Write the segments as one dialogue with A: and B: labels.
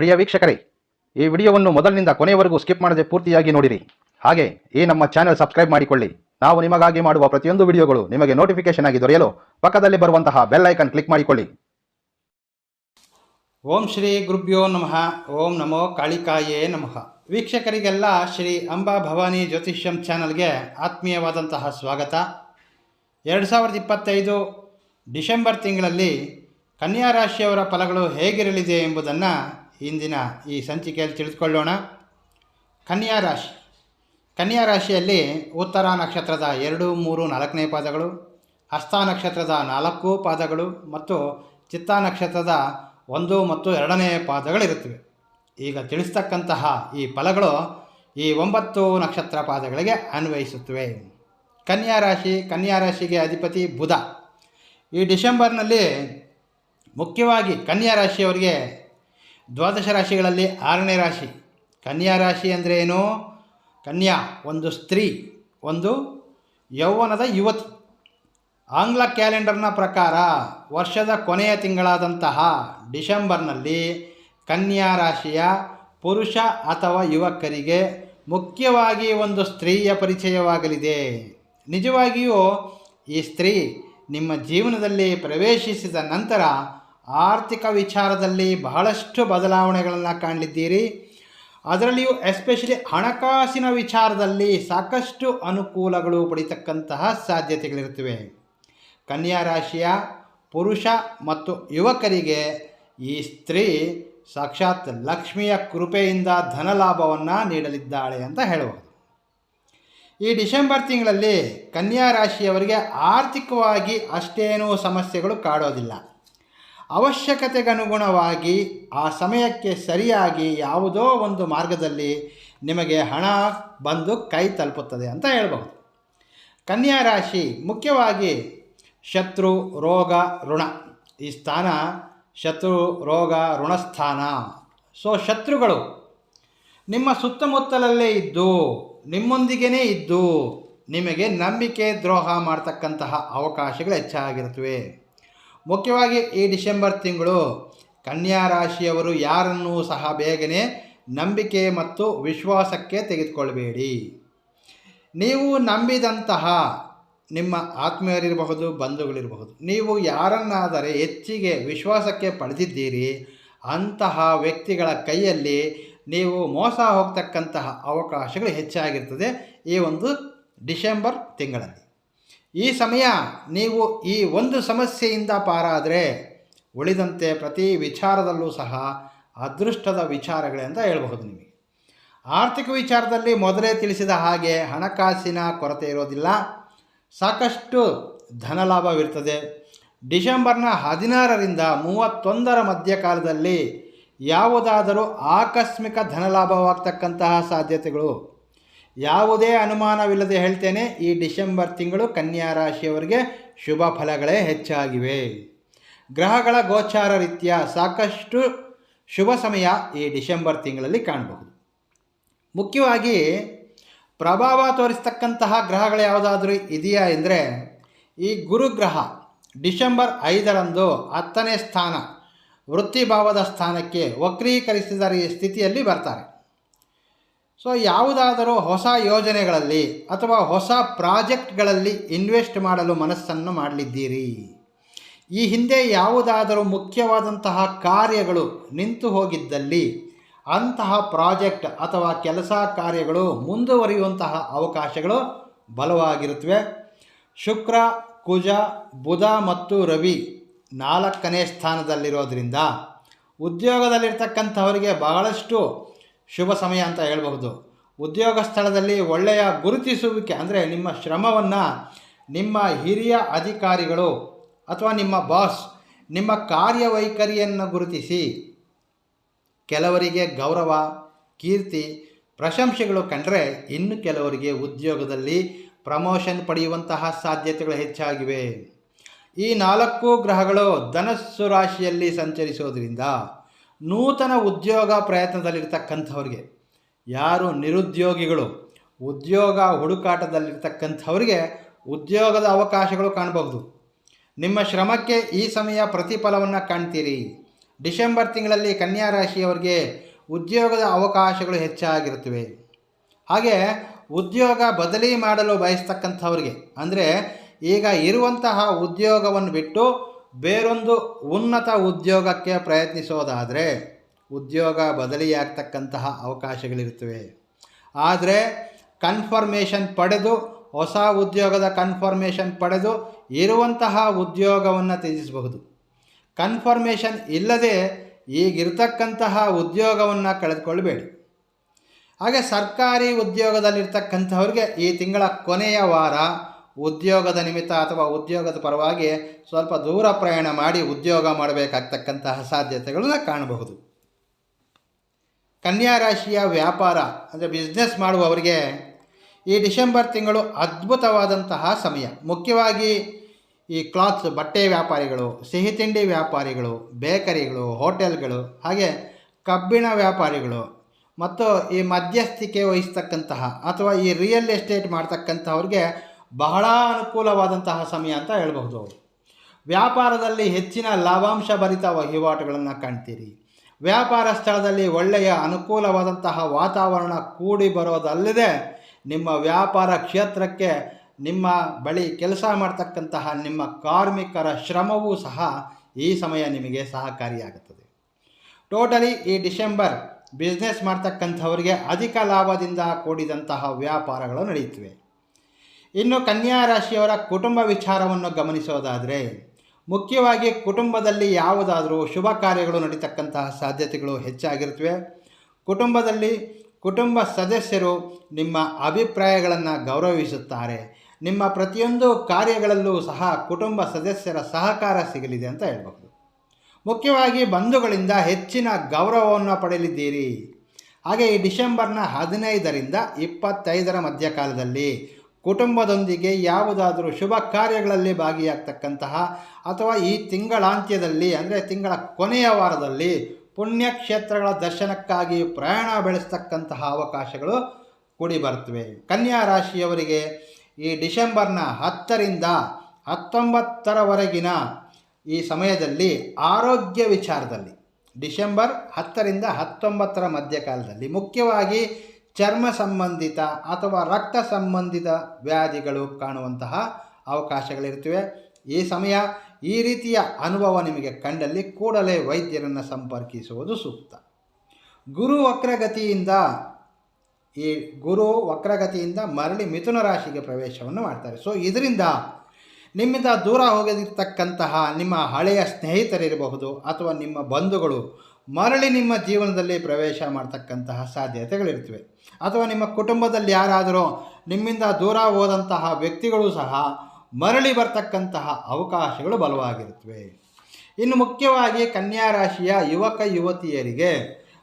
A: ಪ್ರಿಯ ವೀಕ್ಷಕರೇ, ಈ ವಿಡಿಯೋವನ್ನು ಮೊದಲಿನಿಂದ ಕೊನೆಯವರೆಗೂ ಸ್ಕಿಪ್ ಮಾಡದೆ ಪೂರ್ತಿಯಾಗಿ ನೋಡಿರಿ. ಹಾಗೆ, ಈ ನಮ್ಮ ಚಾನೆಲ್ ಸಬ್ಸ್ಕ್ರೈಬ್ ಮಾಡಿಕೊಳ್ಳಿ. ನಾವು ನಿಮಗಾಗಿ ಮಾಡುವ ಪ್ರತಿಯೊಂದು ವಿಡಿಯೋಗಳು ನಿಮಗೆ ನೋಟಿಫಿಕೇಶನ್ ಆಗಿ ದೊರೆಯಲು ಪಕ್ಕದಲ್ಲಿ ಬರುವಂತಹ ಬೆಲ್ ಐಕನ್ ಕ್ಲಿಕ್ ಮಾಡಿಕೊಳ್ಳಿ.
B: ಓಂ ಶ್ರೀ ಗುರುಭ್ಯೋ ನಮಃ, ಓಂ ನಮೋ ಕಾಳಿಕಾಯೇ ನಮಃ. ವೀಕ್ಷಕರಿಗೆಲ್ಲ ಶ್ರೀ ಅಂಬಾ ಭವಾನಿ ಜ್ಯೋತಿಷ್ಯಂ ಚಾನಲ್ಗೆ ಆತ್ಮೀಯವಾದಂತಹ ಸ್ವಾಗತ. ಎರಡು ಸಾವಿರದ ಇಪ್ಪತ್ತೈದು ಡಿಸೆಂಬರ್ ತಿಂಗಳಲ್ಲಿ ಕನ್ಯಾ ರಾಶಿಯವರ ಫಲಗಳು ಹೇಗಿರಲಿದೆ ಎಂಬುದನ್ನು ಇಂದಿನ ಈ ಸಂಚಿಕೆಯಲ್ಲಿ ತಿಳಿದುಕೊಳ್ಳೋಣ. ಕನ್ಯಾ ರಾಶಿ. ಕನ್ಯಾ ರಾಶಿಯಲ್ಲಿ ಉತ್ತರ ನಕ್ಷತ್ರದ ಎರಡು, ಮೂರು, ನಾಲ್ಕನೇ ಪಾದಗಳು ಹಸ್ತ ನಕ್ಷತ್ರದ ನಾಲ್ಕು ಪಾದಗಳು ಮತ್ತು ಚಿತ್ತ ನಕ್ಷತ್ರದ ಒಂದು ಮತ್ತು ಎರಡನೇ ಪಾದಗಳಿರುತ್ತವೆ. ಈಗ ತಿಳಿಸ್ತಕ್ಕಂತಹ ಈ ಫಲಗಳು ಈ ಒಂಬತ್ತು ನಕ್ಷತ್ರ ಪಾದಗಳಿಗೆ ಅನ್ವಯಿಸುತ್ತವೆ. ಕನ್ಯಾ ರಾಶಿ. ಕನ್ಯಾ ರಾಶಿಗೆ ಅಧಿಪತಿ ಬುಧ. ಈ ಡಿಸೆಂಬರ್ನಲ್ಲಿ ಮುಖ್ಯವಾಗಿ ಕನ್ಯಾ ರಾಶಿಯವರಿಗೆ ದ್ವಾದಶ ರಾಶಿಗಳಲ್ಲಿ ಆರನೇ ರಾಶಿ. ಕನ್ಯಾ ರಾಶಿ ಅಂದರೆ ಏನು? ಕನ್ಯಾ, ಒಂದು ಸ್ತ್ರೀ, ಒಂದು ಯೌವನದ ಯುವತಿ. ಆಂಗ್ಲ ಕ್ಯಾಲೆಂಡರ್ನ ಪ್ರಕಾರ ವರ್ಷದ ಕೊನೆಯ ತಿಂಗಳಾದಂತಹ ಡಿಸೆಂಬರ್ನಲ್ಲಿ ಕನ್ಯಾ ರಾಶಿಯ ಪುರುಷ ಅಥವಾ ಯುವಕರಿಗೆ ಮುಖ್ಯವಾಗಿ ಒಂದು ಸ್ತ್ರೀಯ ಪರಿಚಯವಾಗಲಿದೆ. ನಿಜವಾಗಿಯೂ ಈ ಸ್ತ್ರೀ ನಿಮ್ಮ ಜೀವನದಲ್ಲಿ ಪ್ರವೇಶಿಸಿದ ನಂತರ ಆರ್ಥಿಕ ವಿಚಾರದಲ್ಲಿ ಬಹಳಷ್ಟು ಬದಲಾವಣೆಗಳನ್ನು ಕಾಣಲಿದ್ದೀರಿ. ಅದರಲ್ಲಿಯೂ ಎಸ್ಪೆಷಲಿ ಹಣಕಾಸಿನ ವಿಚಾರದಲ್ಲಿ ಸಾಕಷ್ಟು ಅನುಕೂಲಗಳು ಪಡಿತಕ್ಕಂತಹ ಸಾಧ್ಯತೆಗಳಿರುತ್ತವೆ. ಕನ್ಯಾ ರಾಶಿಯ ಪುರುಷ ಮತ್ತು ಯುವಕರಿಗೆ ಈ ಸ್ತ್ರೀ ಸಾಕ್ಷಾತ್ ಲಕ್ಷ್ಮಿಯ ಕೃಪೆಯಿಂದ ಧನಲಾಭವನ್ನು ನೀಡಲಿದ್ದಾಳೆ ಅಂತ ಹೇಳಬಹುದು. ಈ ಡಿಸೆಂಬರ್ ತಿಂಗಳಲ್ಲಿ ಕನ್ಯಾ ರಾಶಿಯವರಿಗೆ ಆರ್ಥಿಕವಾಗಿ ಅಷ್ಟೇನೂ ಸಮಸ್ಯೆಗಳು ಕಾಡೋದಿಲ್ಲ. ಅವಶ್ಯಕತೆಗನುಗುಣವಾಗಿ ಆ ಸಮಯಕ್ಕೆ ಸರಿಯಾಗಿ ಯಾವುದೋ ಒಂದು ಮಾರ್ಗದಲ್ಲಿ ನಿಮಗೆ ಹಣ ಬಂದು ಕೈ ತಲುಪುತ್ತದೆ ಅಂತ ಹೇಳ್ಬಹುದು. ಕನ್ಯಾ ರಾಶಿ ಮುಖ್ಯವಾಗಿ ಶತ್ರು, ರೋಗ, ಋಣ. ಈ ಸ್ಥಾನ ಶತ್ರು, ರೋಗ ಋಣಸ್ಥಾನ ಸೊ ಶತ್ರುಗಳು ನಿಮ್ಮ ಸುತ್ತಮುತ್ತಲಲ್ಲೇ ಇದ್ದು ನಿಮ್ಮೊಂದಿಗೇ ಇದ್ದು ನಿಮಗೆ ನಂಬಿಕೆ ದ್ರೋಹ ಮಾಡ್ತಕ್ಕಂತಹ ಅವಕಾಶಗಳು ಹೆಚ್ಚಾಗಿರುತ್ತವೆ. ಮುಖ್ಯವಾಗಿ ಈ ಡಿಸೆಂಬರ್ ತಿಂಗಳು ಕನ್ಯಾ ರಾಶಿಯವರು ಯಾರನ್ನು ಸಹ ಬೇಗನೆ ನಂಬಿಕೆ ಮತ್ತು ವಿಶ್ವಾಸಕ್ಕೆ ತೆಗೆದುಕೊಳ್ಬೇಡಿ. ನೀವು ನಂಬಿದಂತಹ ನಿಮ್ಮ ಆತ್ಮೀಯರಿರಬಹುದು, ಬಂಧುಗಳಿರಬಹುದು. ನೀವು ಯಾರನ್ನಾದರೆ ಹೆಚ್ಚಿಗೆ ವಿಶ್ವಾಸಕ್ಕೆ ಪಡೆದಿದ್ದೀರಿ, ಅಂತಹ ವ್ಯಕ್ತಿಗಳ ಕೈಯಲ್ಲಿ ನೀವು ಮೋಸ ಹೋಗ್ತಕ್ಕಂತಹ ಅವಕಾಶಗಳು ಹೆಚ್ಚಾಗಿರ್ತದೆ ಈ ಒಂದು ಡಿಸೆಂಬರ್ ತಿಂಗಳಲ್ಲಿ. ಈ ಸಮಯ ನೀವು ಈ ಒಂದು ಸಮಸ್ಯೆಯಿಂದ ಪಾರಾದರೆ ಉಳಿದಂತೆ ಪ್ರತಿ ವಿಚಾರದಲ್ಲೂ ಸಹ ಅದೃಷ್ಟದ ವಿಚಾರಗಳೇ ಅಂತ ಹೇಳ್ಬಹುದು ನಿಮಗೆ. ಆರ್ಥಿಕ ವಿಚಾರದಲ್ಲಿ ಮೊದಲೇ ತಿಳಿಸಿದ ಹಾಗೆ ಹಣಕಾಸಿನ ಕೊರತೆ ಇರೋದಿಲ್ಲ. ಸಾಕಷ್ಟು ಧನಲಾಭವಿರ್ತದೆ. ಡಿಸೆಂಬರ್ನ ಹದಿನಾರರಿಂದ ಮೂವತ್ತೊಂದರ ಮಧ್ಯಕಾಲದಲ್ಲಿ ಯಾವುದಾದರೂ ಆಕಸ್ಮಿಕ ಧನಲಾಭವಾಗ್ತಕ್ಕಂತಹ ಸಾಧ್ಯತೆಗಳು ಯಾವುದೇ ಅನುಮಾನವಿಲ್ಲದೆ ಹೇಳ್ತೇನೆ, ಈ ಡಿಸೆಂಬರ್ ತಿಂಗಳು ಕನ್ಯಾ ರಾಶಿಯವರಿಗೆ ಶುಭ ಫಲಗಳೇ ಹೆಚ್ಚಾಗಿವೆ. ಗ್ರಹಗಳ ಗೋಚಾರ ರೀತಿಯ ಸಾಕಷ್ಟು ಶುಭ ಸಮಯ ಈ ಡಿಸೆಂಬರ್ ತಿಂಗಳಲ್ಲಿ ಕಾಣಬಹುದು. ಮುಖ್ಯವಾಗಿ, ಪ್ರಭಾವ ತೋರಿಸ್ತಕ್ಕಂತಹ ಗ್ರಹಗಳು ಯಾವುದಾದ್ರೂ ಇದೆಯಾ ಎಂದರೆ, ಈ ಗುರುಗ್ರಹ ಡಿಸೆಂಬರ್ ಐದರಂದು ಹತ್ತನೇ ಸ್ಥಾನ ವೃತ್ತಿಭಾವದ ಸ್ಥಾನಕ್ಕೆ ವಕ್ರೀಕರಿಸಿದ ಸ್ಥಿತಿಯಲ್ಲಿ ಬರ್ತಾರೆ. ಸೊ ಯಾವುದಾದರೂ ಹೊಸ ಯೋಜನೆಗಳಲ್ಲಿ ಅಥವಾ ಹೊಸ ಪ್ರಾಜೆಕ್ಟ್ಗಳಲ್ಲಿ ಇನ್ವೆಸ್ಟ್ ಮಾಡಲು ಮನಸ್ಸನ್ನು ಮಾಡಲಿದ್ದೀರಿ. ಈ ಹಿಂದೆ ಯಾವುದಾದರೂ ಮುಖ್ಯವಾದಂತಹ ಕಾರ್ಯಗಳು ನಿಂತು ಹೋಗಿದ್ದಲ್ಲಿ ಅಂತಹ ಪ್ರಾಜೆಕ್ಟ್ ಅಥವಾ ಕೆಲಸ ಕಾರ್ಯಗಳು ಮುಂದುವರಿಯುವಂತಹ ಅವಕಾಶಗಳು ಬಲವಾಗಿರುತ್ತವೆ. ಶುಕ್ರ, ಕುಜ, ಬುಧ ಮತ್ತು ರವಿ ನಾಲ್ಕನೇ ಸ್ಥಾನದಲ್ಲಿರೋದ್ರಿಂದ ಉದ್ಯೋಗದಲ್ಲಿರ್ತಕ್ಕಂಥವರಿಗೆ ಬಹಳಷ್ಟು ಶುಭ ಸಮಯ ಅಂತ ಹೇಳಬಹುದು. ಉದ್ಯೋಗ ಸ್ಥಳದಲ್ಲಿ ಒಳ್ಳೆಯ ಗುರುತಿಸುವಿಕೆ ಅಂದರೆ ನಿಮ್ಮ ಶ್ರಮವನ್ನು ನಿಮ್ಮ ಹಿರಿಯ ಅಧಿಕಾರಿಗಳು ಅಥವಾ ನಿಮ್ಮ ಬಾಸ್ ನಿಮ್ಮ ಕಾರ್ಯವೈಖರಿಯನ್ನು ಗುರುತಿಸಿ. ಕೆಲವರಿಗೆ ಗೌರವ, ಕೀರ್ತಿ, ಪ್ರಶಂಸೆಗಳು ಕಂಡರೆ ಇನ್ನು ಕೆಲವರಿಗೆ ಉದ್ಯೋಗದಲ್ಲಿ ಪ್ರಮೋಷನ್ ಪಡೆಯುವಂತಹ ಸಾಧ್ಯತೆಗಳು ಹೆಚ್ಚಾಗಿವೆ. ಈ ನಾಲ್ಕು ಗ್ರಹಗಳು ಧನಸ್ಸು ರಾಶಿಯಲ್ಲಿ ಸಂಚರಿಸೋದ್ರಿಂದ ನೂತನ ಉದ್ಯೋಗ ಪ್ರಯತ್ನದಲ್ಲಿರ್ತಕ್ಕಂಥವ್ರಿಗೆ, ಯಾರು ನಿರುದ್ಯೋಗಿಗಳು, ಉದ್ಯೋಗ ಹುಡುಕಾಟದಲ್ಲಿರ್ತಕ್ಕಂಥವ್ರಿಗೆ ಉದ್ಯೋಗದ ಅವಕಾಶಗಳು ಕಾಣಬಹುದು. ನಿಮ್ಮ ಶ್ರಮಕ್ಕೆ ಈ ಸಮಯ ಪ್ರತಿಫಲವನ್ನು ಕಾಣ್ತೀರಿ. ಡಿಸೆಂಬರ್ ತಿಂಗಳಲ್ಲಿ ಕನ್ಯಾ ರಾಶಿಯವರಿಗೆ ಉದ್ಯೋಗದ ಅವಕಾಶಗಳು ಹೆಚ್ಚಾಗಿರುತ್ತವೆ. ಹಾಗೆ ಉದ್ಯೋಗ ಬದಲಿ ಮಾಡಲು ಬಯಸ್ತಕ್ಕಂಥವ್ರಿಗೆ, ಅಂದರೆ ಈಗ ಇರುವಂತಹ ಉದ್ಯೋಗವನ್ನು ಬಿಟ್ಟು ಬೇರೊಂದು ಉನ್ನತ ಉದ್ಯೋಗಕ್ಕೆ ಪ್ರಯತ್ನಿಸೋದಾದರೆ ಉದ್ಯೋಗ ಬದಲಿಯಾಗ್ತಕ್ಕಂತಹ ಅವಕಾಶಗಳಿರುತ್ತವೆ. ಆದರೆ ಕನ್ಫರ್ಮೇಷನ್ ಪಡೆದು, ಹೊಸ ಉದ್ಯೋಗದ ಕನ್ಫರ್ಮೇಷನ್ ಪಡೆದು ಇರುವಂತಹ ಉದ್ಯೋಗವನ್ನು ತ್ಯಜಿಸಬಹುದು. ಕನ್ಫರ್ಮೇಷನ್ ಇಲ್ಲದೆ ಈಗಿರ್ತಕ್ಕಂತಹ ಉದ್ಯೋಗವನ್ನು ಕಳೆದುಕೊಳ್ಳಬೇಡಿ ಹಾಗೆ ಸರ್ಕಾರಿ ಉದ್ಯೋಗದಲ್ಲಿರ್ತಕ್ಕಂಥವ್ರಿಗೆ ಈ ತಿಂಗಳ ಕೊನೆಯ ವಾರ ಉದ್ಯೋಗದ ನಿಮಿತ್ತ ಅಥವಾ ಉದ್ಯೋಗದ ಪರವಾಗಿ ಸ್ವಲ್ಪ ದೂರ ಪ್ರಯಾಣ ಮಾಡಿ ಉದ್ಯೋಗ ಮಾಡಬೇಕಾಗ್ತಕ್ಕಂತಹ ಸಾಧ್ಯತೆಗಳನ್ನ ಕಾಣಬಹುದು. ಕನ್ಯಾ ರಾಶಿಯ ವ್ಯಾಪಾರ ಅಂದರೆ ಬಿಸ್ನೆಸ್ ಮಾಡುವವರಿಗೆ ಈ ಡಿಸೆಂಬರ್ ತಿಂಗಳು ಅದ್ಭುತವಾದಂತಹ ಸಮಯ. ಮುಖ್ಯವಾಗಿ ಈ ಕ್ಲಾತ್ಸ್ ಬಟ್ಟೆ ವ್ಯಾಪಾರಿಗಳು, ಸಿಹಿ ತಿಂಡಿ ವ್ಯಾಪಾರಿಗಳು, ಬೇಕರಿಗಳು, ಹೋಟೆಲ್ಗಳು, ಹಾಗೆ ಕಬ್ಬಿಣ ವ್ಯಾಪಾರಿಗಳು ಮತ್ತು ಈ ಮಧ್ಯಸ್ಥಿಕೆ ವಹಿಸ್ತಕ್ಕಂತಹ ಅಥವಾ ಈ ರಿಯಲ್ ಎಸ್ಟೇಟ್ ಮಾಡ್ತಕ್ಕಂಥವ್ರಿಗೆ ಬಹಳ ಅನುಕೂಲವಾದಂತಹ ಸಮಯ ಅಂತ ಹೇಳ್ಬಹುದು ವ್ಯಾಪಾರದಲ್ಲಿ ಹೆಚ್ಚಿನ ಲಾಭಾಂಶ ಭರಿತ ವಹಿವಾಟುಗಳನ್ನು ಕಾಣ್ತೀರಿ. ವ್ಯಾಪಾರ ಸ್ಥಳದಲ್ಲಿ ಒಳ್ಳೆಯ ಅನುಕೂಲವಾದಂತಹ ವಾತಾವರಣ ಕೂಡಿ ಬರೋದಲ್ಲದೆ ನಿಮ್ಮ ವ್ಯಾಪಾರ ಕ್ಷೇತ್ರಕ್ಕೆ ನಿಮ್ಮ ಬಳಿ ಕೆಲಸ ಮಾಡ್ತಕ್ಕಂತಹ ನಿಮ್ಮ ಕಾರ್ಮಿಕರ ಶ್ರಮವೂ ಸಹ ಈ ಸಮಯ ನಿಮಗೆ ಸಹಕಾರಿಯಾಗುತ್ತದೆ. ಟೋಟಲಿ ಈ ಡಿಸೆಂಬರ್ ಬಿಸ್ನೆಸ್ ಮಾಡ್ತಕ್ಕಂಥವರಿಗೆ ಅಧಿಕ ಲಾಭದಿಂದ ಕೂಡಿದಂತಹ ವ್ಯಾಪಾರಗಳು ನಡೆಯುತ್ತವೆ. ಇನ್ನು ಕನ್ಯಾ ರಾಶಿಯವರ ಕುಟುಂಬ ವಿಚಾರವನ್ನು ಗಮನಿಸೋದಾದರೆ, ಮುಖ್ಯವಾಗಿ ಕುಟುಂಬದಲ್ಲಿ ಯಾವುದಾದರೂ ಶುಭ ಕಾರ್ಯಗಳು ನಡೀತಕ್ಕಂತಹ ಸಾಧ್ಯತೆಗಳು ಹೆಚ್ಚಾಗಿರುತ್ತವೆ. ಕುಟುಂಬದಲ್ಲಿ ಕುಟುಂಬ ಸದಸ್ಯರು ನಿಮ್ಮ ಅಭಿಪ್ರಾಯಗಳನ್ನು ಗೌರವಿಸುತ್ತಾರೆ. ನಿಮ್ಮ ಪ್ರತಿಯೊಂದು ಕಾರ್ಯಗಳಲ್ಲೂ ಸಹ ಕುಟುಂಬ ಸದಸ್ಯರ ಸಹಕಾರ ಸಿಗಲಿದೆ ಅಂತ ಹೇಳಬಹುದು. ಮುಖ್ಯವಾಗಿ ಬಂಧುಗಳಿಂದ ಹೆಚ್ಚಿನ ಗೌರವವನ್ನು ಪಡೆಯಲಿದ್ದೀರಿ. ಹಾಗೆ ಈ ಡಿಸೆಂಬರ್ನ ಹದಿನೈದರಿಂದ ಇಪ್ಪತ್ತೈದರ ಮಧ್ಯಕಾಲದಲ್ಲಿ ಕುಟುಂಬದೊಂದಿಗೆ ಯಾವುದಾದರೂ ಶುಭ ಕಾರ್ಯಗಳಲ್ಲಿ ಭಾಗಿಯಾಗ್ತಕ್ಕಂತಹ ಅಥವಾ ಈ ತಿಂಗಳಾಂತ್ಯದಲ್ಲಿ, ಅಂದರೆ ತಿಂಗಳ ಕೊನೆಯ ವಾರದಲ್ಲಿ ಪುಣ್ಯಕ್ಷೇತ್ರಗಳ ದರ್ಶನಕ್ಕಾಗಿ ಪ್ರಯಾಣ ಬೆಳೆಸ್ತಕ್ಕಂತಹ ಅವಕಾಶಗಳು ಕೂಡಿ ಬರ್ತವೆ ಕನ್ಯಾ ರಾಶಿಯವರಿಗೆ ಈ ಡಿಸೆಂಬರ್ನ ಹತ್ತರಿಂದ ಹತ್ತೊಂಬತ್ತರವರೆಗಿನ ಈ ಸಮಯದಲ್ಲಿ ಆರೋಗ್ಯ ವಿಚಾರದಲ್ಲಿ, ಡಿಸೆಂಬರ್ ಹತ್ತರಿಂದ ಹತ್ತೊಂಬತ್ತರ ಮಧ್ಯಕಾಲದಲ್ಲಿ ಮುಖ್ಯವಾಗಿ ಚರ್ಮ ಸಂಬಂಧಿತ ಅಥವಾ ರಕ್ತ ಸಂಬಂಧಿತ ವ್ಯಾಧಿಗಳು ಕಾಣುವಂತಹ ಅವಕಾಶಗಳಿರ್ತವೆ ಈ ಸಮಯ ಈ ರೀತಿಯ ಅನುಭವ ನಿಮಗೆ ಕಂಡಲ್ಲಿ ಕೂಡಲೇ ವೈದ್ಯರನ್ನು ಸಂಪರ್ಕಿಸುವುದು ಸೂಕ್ತ. ಗುರು ವಕ್ರಗತಿಯಿಂದ ಈ ಗುರು ವಕ್ರಗತಿಯಿಂದ ಮರಳಿ ಮಿಥುನ ರಾಶಿಗೆ ಪ್ರವೇಶವನ್ನು ಮಾಡ್ತಾರೆ. ಸೊ ಇದರಿಂದ ನಿಮ್ಮಿಂದ ದೂರ ಹೋಗದಿರ್ತಕ್ಕಂತಹ ನಿಮ್ಮ ಹಳೆಯ ಸ್ನೇಹಿತರಿರಬಹುದು ಅಥವಾ ನಿಮ್ಮ ಬಂಧುಗಳು ಮರಳಿ ನಿಮ್ಮ ಜೀವನದಲ್ಲಿ ಪ್ರವೇಶ ಮಾಡ್ತಕ್ಕಂತಹ ಸಾಧ್ಯತೆಗಳಿರ್ತವೆ ಅಥವಾ ನಿಮ್ಮ ಕುಟುಂಬದಲ್ಲಿ ಯಾರಾದರೂ ನಿಮ್ಮಿಂದ ದೂರ ಹೋದಂತಹ ವ್ಯಕ್ತಿಗಳು ಸಹ ಮರಳಿ ಬರ್ತಕ್ಕಂತಹ ಅವಕಾಶಗಳು ಬಲವಾಗಿರುತ್ತವೆ. ಇನ್ನು ಮುಖ್ಯವಾಗಿ ಕನ್ಯಾ ರಾಶಿಯ ಯುವಕ ಯುವತಿಯರಿಗೆ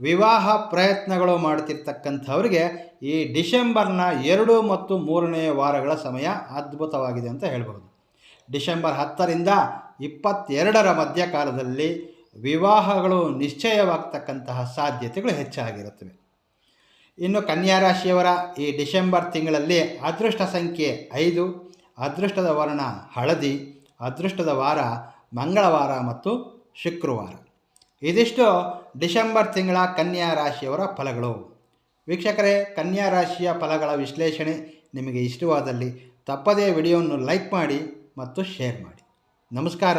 B: ವಿವಾಹ ಪ್ರಯತ್ನಗಳು ಮಾಡ್ತಿರ್ತಕ್ಕಂಥವ್ರಿಗೆ ಈ ಡಿಸೆಂಬರ್ನ ಎರಡು ಮತ್ತು ಮೂರನೇ ವಾರಗಳ ಸಮಯ ಅದ್ಭುತವಾಗಿದೆ ಅಂತ ಹೇಳ್ಬೋದು ಡಿಸೆಂಬರ್ ಹತ್ತರಿಂದ ಇಪ್ಪತ್ತೆರಡರ ಮಧ್ಯಕಾಲದಲ್ಲಿ ವಿವಾಹಗಳು ನಿಶ್ಚಯವಾಗ್ತಕ್ಕಂತಹ ಸಾಧ್ಯತೆಗಳು ಹೆಚ್ಚಾಗಿರುತ್ತವೆ. ಇನ್ನು ಕನ್ಯಾ ರಾಶಿಯವರ ಈ ಡಿಸೆಂಬರ್ ತಿಂಗಳಲ್ಲಿ ಅದೃಷ್ಟ ಸಂಖ್ಯೆ ಐದು, ಅದೃಷ್ಟದ ವರ್ಣ ಹಳದಿ, ಅದೃಷ್ಟದ ವಾರ ಮಂಗಳವಾರ ಮತ್ತು ಶುಕ್ರವಾರ. ಇದಿಷ್ಟು ಡಿಸೆಂಬರ್ ತಿಂಗಳ ಕನ್ಯಾ ರಾಶಿಯವರ ಫಲಗಳು. ವೀಕ್ಷಕರೇ ಕನ್ಯಾ ರಾಶಿಯ ಫಲಗಳ ವಿಶ್ಲೇಷಣೆ ನಿಮಗೆ ಇಷ್ಟವಾದಲ್ಲಿ ತಪ್ಪದೇ ವಿಡಿಯೋವನ್ನು ಲೈಕ್ ಮಾಡಿ ಮತ್ತು ಶೇರ್ ಮಾಡಿ. ನಮಸ್ಕಾರ.